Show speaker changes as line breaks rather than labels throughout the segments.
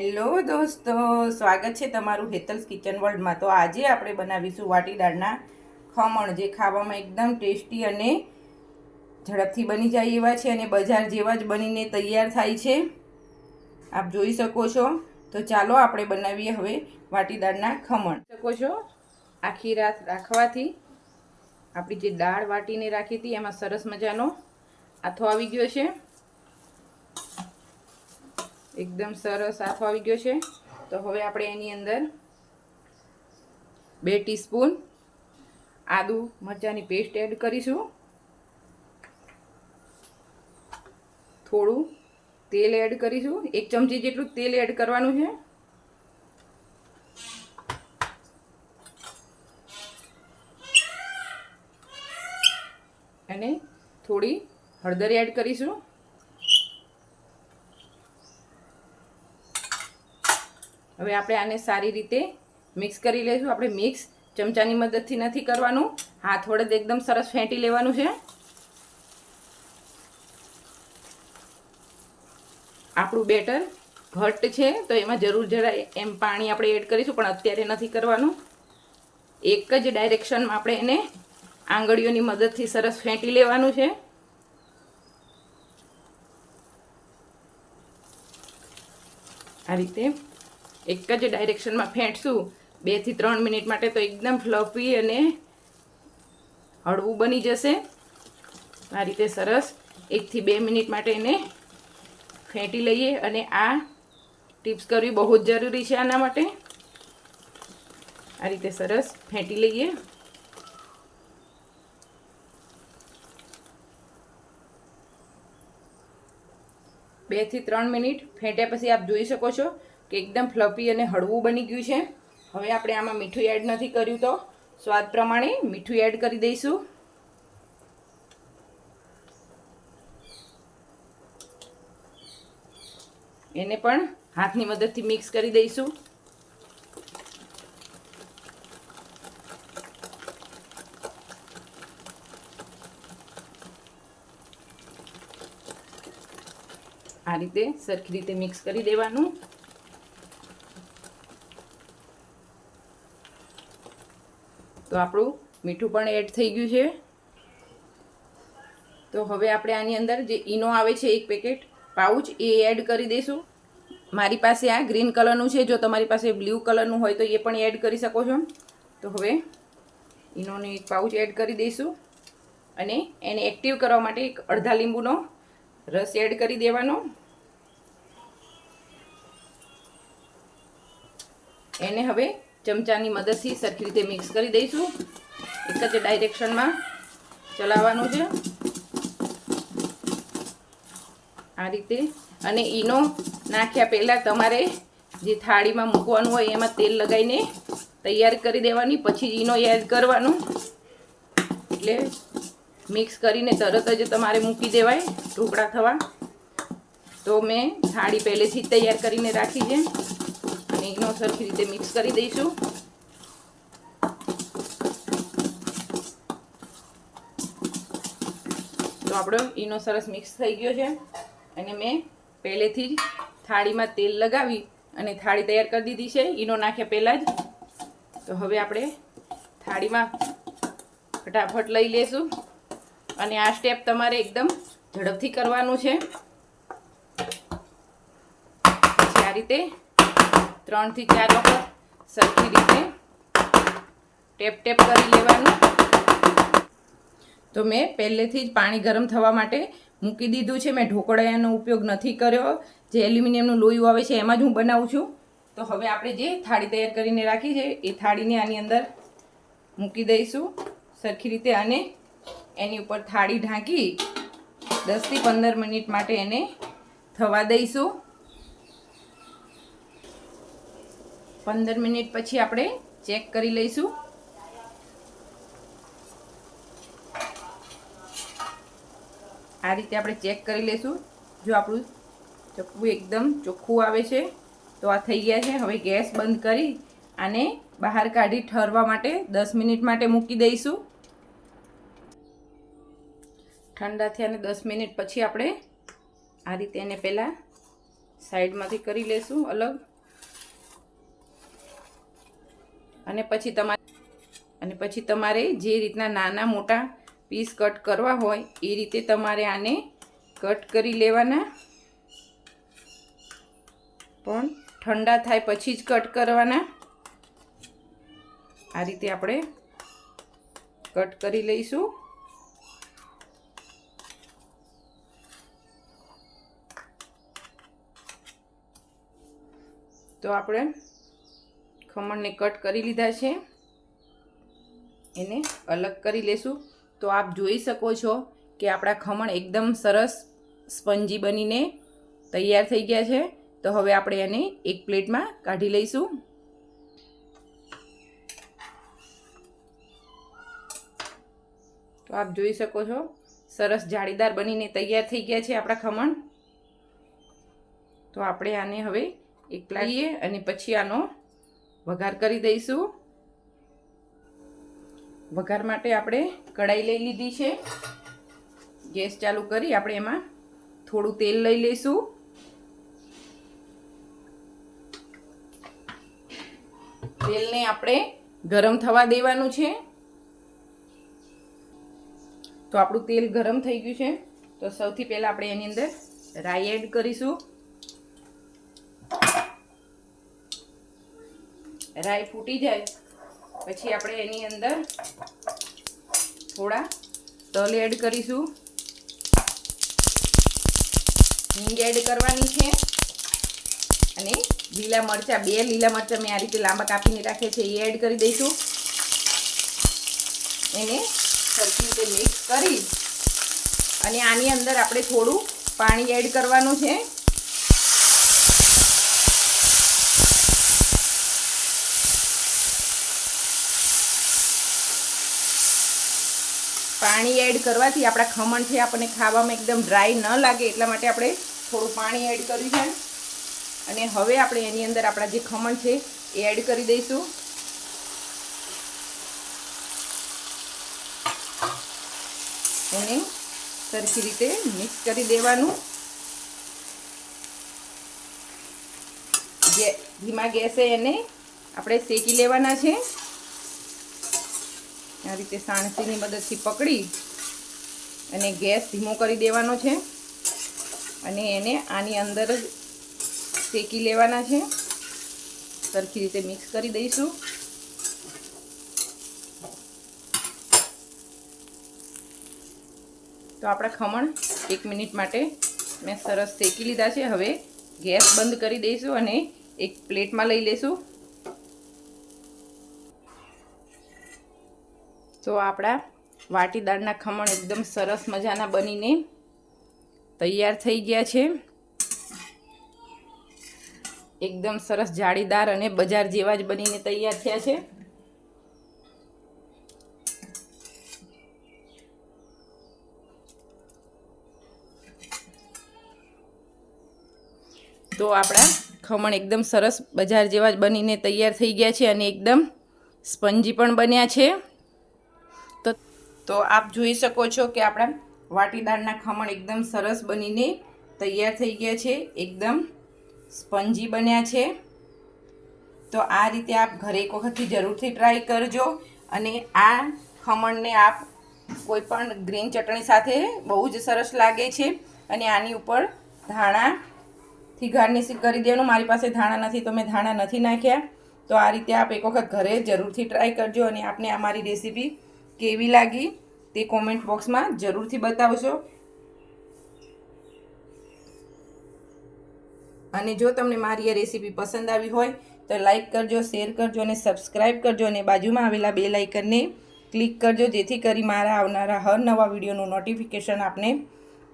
Hello દોસ્તો, સ્વાગત છે તમારું હેતલ્સ કિચન વર્લ્ડમાં. તો આજે આપણે બનાવીશું વાટી દાળના ખમણ, જે ખાવામાં એકદમ ટેસ્ટી અને ઝડપથી બની જાય એવા છે અને બજાર જેવા જ બનીને તૈયાર થાય છે. આપ જોઈ શકો છો. તો ચાલો આપણે બનાવીએ હવે વાટી દાળના ખમણ. શકો છો? આખી રાત રાખવાથી આપણી જે દાળ વાટીને રાખી હતી, એમાં સરસ મજાનો આથો આવી ગયો છે. એકદમ સરસ આથો આવી ગયો છે. તો હવે આપણે એની અંદર બે ટીસ્પૂન આદુ મરચાંની પેસ્ટ એડ કરીશું. થોડું તેલ એડ કરીશું. એક ચમચી જેટલું તેલ એડ કરવાનું છે. અને થોડી હળદર એડ કરીશું. હવે આપણે આને સારી રીતે મિક્સ કરી લઈશું. આપણે મિક્સ ચમચાની મદદથી નથી કરવાનું. હાથ વડે એકદમ સરસ ફેંટી લેવાનું છે. આપણું બેટર ઘટ્ટ છે, તો એમાં જરૂર જરા એમ પાણી આપણે એડ કરીશું, પણ અત્યારે નથી કરવાનું. એક જ ડાયરેક્શનમાં આપણે એને આંગળીઓની મદદથી સરસ ફેંટી લેવાનું છે. આ રીતે એક જ ડાયરેક્શનમાં ફેંટશું. બેથી ત્રણ મિનિટ માટે તો એકદમ ફ્લફી અને હળવું બની જશે. આ રીતે સરસ. એકથી બે મિનિટ માટે એને ફેંટી લઈએ અને આ ટિપ્સ કરવી બહુ જ જરૂરી છે આના માટે. આ રીતે સરસ ફેંટી લઈએ. બેથી ત્રણ મિનિટ ફેંટ્યા પછી આપ જોઈ શકો છો કે એકદમ ફ્લફી અને હળવું બની ગયું છે. હવે આપણે આમાં મીઠું એડ નથી કર્યું તો સ્વાદ પ્રમાણે મીઠું એડ કરી દઈશું. એને પણ હાથની મદદથી મિક્સ કરી દઈશું. આ રીતે સરખી રીતે મિક્સ કરી દેવાનું. તો આપણું મીઠું પણ એડ થઈ ગયું છે. તો હવે આપણે આની અંદર જે ઈનો આવે છે એક પેકેટ, પાઉચ, એ એડ કરી દઈશું. મારી પાસે આ ગ્રીન કલરનું છે, જો તમારી પાસે બ્લુ કલરનું હોય તો એ પણ એડ કરી શકો છો. તો હવે ઈનોને એક પાઉચ એડ કરી દઈશું અને એને એક્ટિવ કરવા માટે એક અડધા લીંબુનો રસ એડ કરી દેવાનો. એને હવે ચમચાની મદદથી સરખી રીતે મિક્સ કરી દઈશું. એક જ ડાયરેક્શનમાં ચલાવવાનું છે. આ રીતે. અને ઈનો નાખ્યા પહેલાં તમારે જે થાળીમાં મૂકવાનું હોય એમાં તેલ લગાવીને તૈયાર કરી દેવાની. પછી ઈનો એડ કરવાનું. એટલે મિક્સ કરીને તરત જ તમારે મૂકી દેવાય. ઢોકળા થવા. તો મેં થાળી પહેલેથી જ તૈયાર કરીને રાખી છે. ઈનો સરખી રીતે મિક્સ કરી દઈશું તો આપણો ઈનો સરસ મિક્સ થઈ ગયો છે અને મેં પહેલેથી જ થાળીમાં તેલ લગાવી અને થાળી તૈયાર કરી દીધી છે ઈનો નાખ્યા પહેલાં જ તો હવે આપણે થાળીમાં ફટાફટ લઈ લેશું. અને આ સ્ટેપ તમારે એકદમ ઝડપથી કરવાનું છે. આ રીતે ત્રણથી ચાર વખત સરખી રીતે ટેપ ટેપ કરી લેવાનું. તો મેં પહેલેથી જ પાણી ગરમ થવા માટે મૂકી દીધું છે. મેં ઢોકળાનો ઉપયોગ નથી કર્યો. જે એલ્યુમિનિયમનું લોયું આવે છે એમાં જ હું બનાવું છું. તો હવે આપણે જે થાળી તૈયાર કરીને રાખી છે, એ થાળીને આની અંદર મૂકી દઈશું સરખી રીતે અને એની ઉપર થાળી ઢાંકી દસથી પંદર મિનિટ માટે એને થવા દઈશું. પંદર મિનિટ પછી આપણે ચેક કરી લઈશું. આ રીતે આપણે ચેક કરી લઈશું. જો આપણું ચક્કું એકદમ ચોખ્ખું આવે છે, તો આ થઈ ગયા છે. હવે ગેસ બંધ કરી આને બહાર કાઢી ઠરવા માટે દસ મિનિટ માટે મૂકી દઈશું. ઠંડા થયા અને દસ મિનિટ પછી આપણે આ રીતે એને પહેલાં સાઈડમાંથી કરી લઈશું અલગ. અને પછી તમારે અને પછી તમારે જે રીતના નાના મોટા પીસ કટ કરવા હોય, એ રીતે તમારે આને કટ કરી લેવાના. પણ ઠંડા થાય પછી જ કટ કરવાના. આ રીતે આપણે કટ કરી લઈશું. તો આપણે ખમણને કટ કરી લીધા છે. એને અલગ કરી લેશું. તો આપ જોઈ શકો છો કે આપણા ખમણ એકદમ સરસ સ્પંજી બનીને તૈયાર થઈ ગયા છે. તો હવે આપણે એને એક પ્લેટમાં કાઢી લઈશું. તો આપ જોઈ શકો છો, સરસ જાળીદાર બનીને તૈયાર થઈ ગયા છે આપણા ખમણ. તો આપણે આને હવે એક લાવીએ અને પછી આનો વઘાર કરી દઈશું. વઘાર માટે આપણે કઢાઈ લઈ લીધી છે. ગેસ ચાલુ કરી આપણે એમાં થોડું તેલ લઈ લઈશું. તેલને આપણે ગરમ થવા દેવાનું છે. તો આપણું તેલ ગરમ થઈ ગયું છે. તો સૌથી પહેલાં આપણે એની અંદર રાઈ એડ કરીશું. રાઈ ફૂટી જાય, પછી આપણે એની અંદર થોડા તલ એડ કરીશું. હિંગ એડ કરવાની છે. અને લીલા મરચાં, બે લીલા મરચાં મેં આ રીતે લાંબા કાપીને રાખ્યા છે, એ એડ કરી દઈશું. એને સરખી રીતે મિક્સ કરી અને આની અંદર આપણે થોડું પાણી એડ કરવાનું છે. પાણી એડ કરવાથી આપણા ખમણ છે આપણને ખાવામાં એકદમ ડ્રાય ન લાગે એટલા માટે આપણે થોડું પાણી એડ કર્યું છે. અને હવે આપણે એની અંદર આપણા જે ખમણ છે એ એડ કરી દઈશું. એને સરખી રીતે મિક્સ કરી દેવાનું. ધીમા ગેસે એને આપણે શેકી લેવાના છે. આ રીતે સાણસીની મદદથી પકડી અને ગેસ ધીમો કરી દેવાનો છે. અને એને આની અંદર જ શેકી લેવાના છે. સરખી રીતે મિક્સ કરી દઈશું. તો આપણા ખમણ એક મિનિટ માટે મેં સરસ શેકી લીધા છે. હવે ગેસ બંધ કરી દઈશું અને એક પ્લેટમાં લઈ લઈશું. તો આપણા વાટીદાળના ખમણ એકદમ સરસ મજાના બનીને તૈયાર થઈ ગયા છે. એકદમ સરસ જાળીદાર અને બજાર જેવા જ બનીને તૈયાર થયા છે. તો આપણા ખમણ એકદમ સરસ બજાર જેવા જ બનીને તૈયાર થઈ ગયા છે અને એકદમ સ્પંજી પણ બન્યા છે. તો આપ જોઈ શકો છો કે આપણા વાટીદારના ખમણ એકદમ સરસ બનીને તૈયાર થઈ ગયા છે, એકદમ સ્પંજી બન્યા છે. તો આ રીતે આપ ઘરે એક વખતથી જરૂરથી ટ્રાય કરજો અને આ ખમણને આપ કોઈપણ ગ્રીન ચટણી સાથે બહુ જ સરસ લાગે છે અને આની ઉપર ધાણાથી ગાર્નિશિંગ કરી દેવાનું. મારી પાસે ધાણા નથી તો મેં ધાણા નથી નાખ્યા. તો આ રીતે આપ એક વખત ઘરે જરૂરથી ટ્રાય કરજો અને આપને આ મારી રેસીપી કેવી લાગી? તે કોમેન્ટ બોક્સમાં જરૂરથી બતાવશો અને જો તમને મારી આ રેસીપી પસંદ આવી હોય, તો લાઈક કરજો શેર કરજો અને સબસ્ક્રાઈબ કરજો. અને બાજુમાં આવેલા બે લાઇકનને ક્લિક કરજો, જેથી કરી મારા આવનારા હર નવા વિડીયોનું નોટિફિકેશન આપને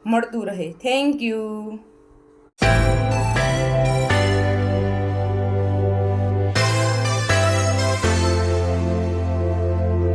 મળતું રહે. Thank you